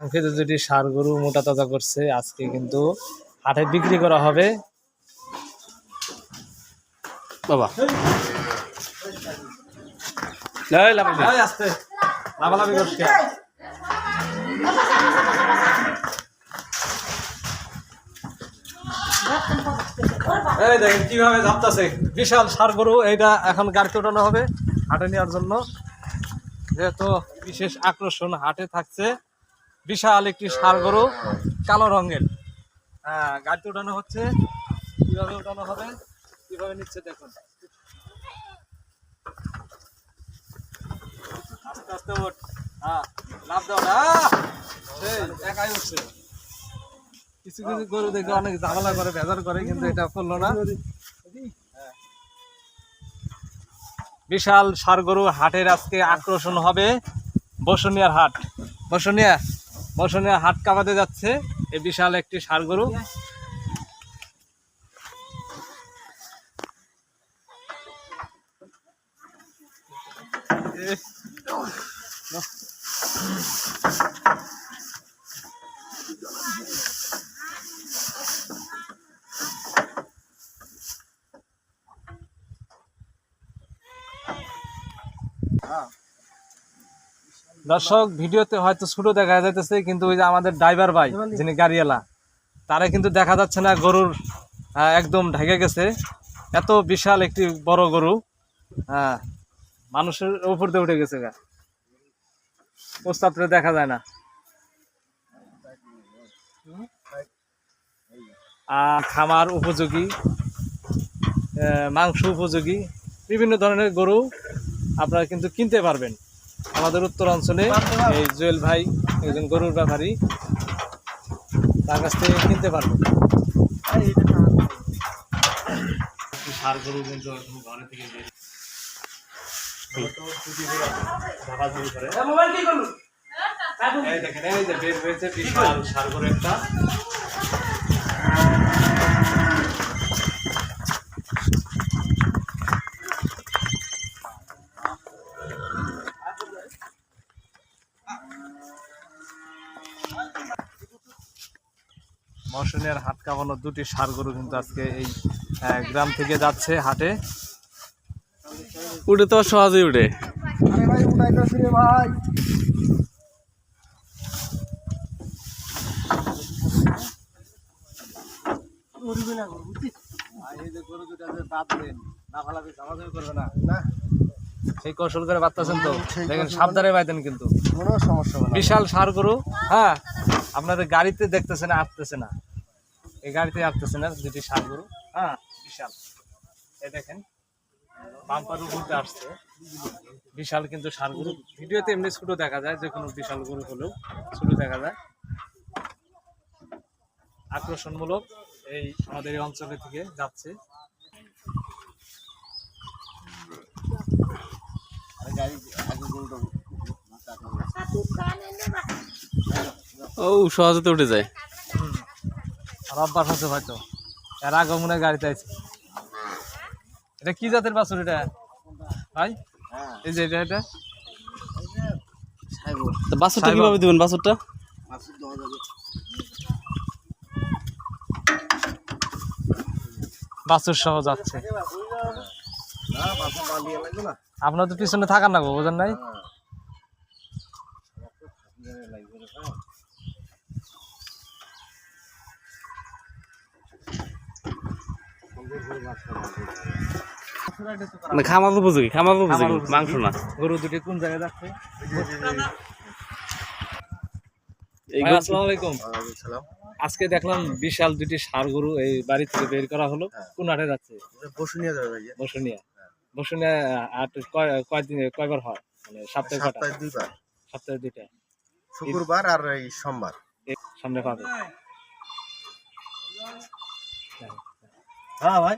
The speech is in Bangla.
কাঙ্ক্ষিত দুটি সার গরু মোটা তাজা করছে আজকে কিন্তু হাটে বিক্রি করা হবে। বাবা। এই দেখেন কীভাবে যাপতাছে বিশাল সার গরু এইটা এখন গাড়িতে ওঠানো হবে হাটে নেওয়ার জন্য। যেহেতু বিশেষ আকর্ষণ হাটে থাকছে। বিশাল একটি সার গরু কালো রঙের। হ্যাঁ গাড়িতে ওঠানো হচ্ছে। কীভাবে ওঠানো হবে, কীভাবে নিচ্ছে দেখুন। আস্তে আস্তে হ্যাঁ কিছু কিছু গরু দেখে অনেক করে বেজার করে, কিন্তু এটা করল না। বিশাল সার গরু হাটের আজকে আকর্ষণ হবে বসুনিয়ার হাট। বসুনিয়া? বসুনিয়া হাট কামাতে যাচ্ছে। এই বিশাল একটি সার গরু। দর্শক, ভিডিওতে হয়তো ছোট দেখা যাইতেছে, কিন্তু ওই যে আমাদের ড্রাইভার ভাই, যিনি গাড়িওয়ালা, তারা কিন্তু দেখা যাচ্ছে না গরুর একদম ঢেকে গেছে। এত বিশাল একটি বড় গরু হ্যাঁ মানুষের উপর দিয়ে উঠে গেছে গা। প্রস্তাবটা দেখা যায় না। আর খামার উপযোগী মাংস উপযোগী, বিভিন্ন ধরনের গরু আপনারা কিন্তু কিনতে পারবেন। আমাদের উত্তর অঞ্চলে এই জুয়েল ভাই একজন গরুর ব্যাপারী তার কাছ থেকে কিনতে পারবেন সার গরু কিন্তু ঘরে থেকে করে। দেখেন, এই যে বের হয়েছে বিশাল ষাঁড় গরু একটা। মৌসুমীর হাট কামানো দুটি সার গরু কিন্তু আজকে এই গ্রাম থেকে যাচ্ছে হাটে। উঠে তো সহজেই উঠে। সেই কৌশল করে বাঁধতেছেন তো। দেখেন সাবধানে বাইতেন কিন্তু। কোনো সমস্যা বিশাল সার গরু হ্যাঁ। আপনাদের গাড়িতে দেখতেছে না আসতেছে না। এই গাড়িতে আসতেছে না দুটি ষাঁড় গরু। হ্যাঁ বিশাল। এ দেখেন বাম্পার উপরতে আসছে। বিশাল কিন্তু ষাঁড় গরু। ভিডিওতে এমনি ছোট দেখা যায় যে কোনো বিশাল গরু হলেও ছোট দেখা যায়। আকর্ষণমূলক এই আমাদের এই অঞ্চলে থেকে যাচ্ছে। ও সহজে উঠে যায়। আর অভ্যাস আছে হয়তো। এর আগে মনে গাড়িতে আছে এটা কি জাতের বাছুর এটা? ভাই? এই যে এটা এটা? বাছুরটা কীভাবে দিবেন বাছুরটা? বাছুর সহ যাচ্ছে। না বাসা বাঁধিয়ে লাগবে না। আপনার তো পিছনে থাকার না গো বোঝেন নাই? খামার উপযোগী খামার উপযোগী মাংস না। গরু দুটি কোন জায়গায় যাচ্ছে? সালাম। আজকে দেখলাম বিশাল দুটি ষাড় গরু এই বাড়ি থেকে বের করা হলো। কোন হাটে যাচ্ছে? এটা যাবে বসুনিয়া। বসুনিয়া হাট কয় কয়দিন কয়বার হয়? মানে সপ্তাহে সপ্তাহে দুইবার। সপ্তাহে দুইটা। শুক্রবার আর এই সোমবার। সামনে পাবে। হ্যাঁ ভাই